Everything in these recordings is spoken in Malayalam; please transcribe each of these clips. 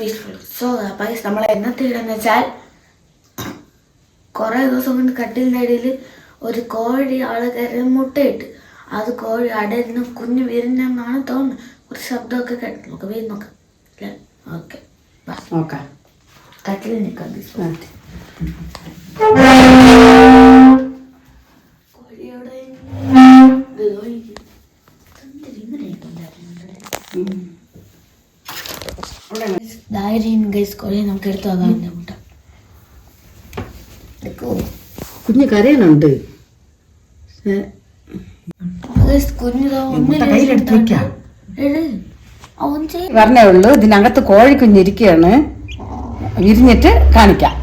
പീസ്ഫുൾ സോ പൈസ നമ്മൾ എന്നത്തെ ഇടുന്ന വെച്ചാൽ കുറേ ദിവസം കൊണ്ട് കട്ടിലിന്റെ അടിയിൽ ഒരു കോഴി ആളെ കയറി മുട്ടയിട്ട്. അത് കോഴി അടയിൽ നിന്ന് കുഞ്ഞ് വിരിഞ്ഞെന്നാണ് തോന്നുന്നത്. ഒരു ശബ്ദമൊക്കെ കേട്ടു നമുക്ക് വീട് നോക്കാം. അല്ലേ? ഓക്കെ നോക്കാം കട്ടിലിൽ നിൽക്കാം. കോഴിയോടെ ഇങ്ങനെ ഇട്ടുണ്ടായിരുന്നത്? ധൈര്യം ഗൈസ് കോഴി നമുക്ക് എടുത്തു നോക്കാം എന്റെ മുട്ട കുഞ്ഞ് കരയണുണ്ട്. പറഞ്ഞേ ഉള്ളൂ. ഇതിനകത്ത് കോഴിക്കുഞ്ഞിരിക്കുകയാണ് വിരിഞ്ഞിട്ട് കാണിക്കാം.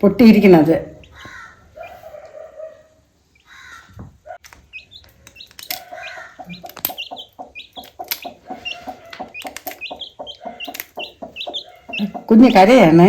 പൊട്ടിയിരിക്കുന്നത് കുഞ്ഞ് കരയാണ്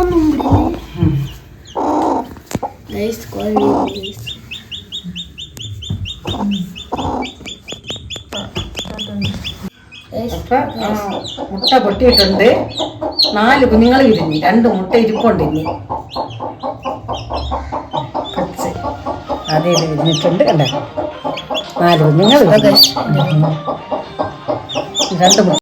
ഒന്നും മുട്ട പൊട്ടിയിട്ടുണ്ട്. നാല് കുഞ്ഞുങ്ങൾ വിരിഞ്ഞു രണ്ട് മുട്ട ഇരിപ്പുണ്ട് ഇനി. കുറച്ച് അതേ കണ്ടേ? നാല് കുഞ്ഞുങ്ങൾ രണ്ട് മുട്ട.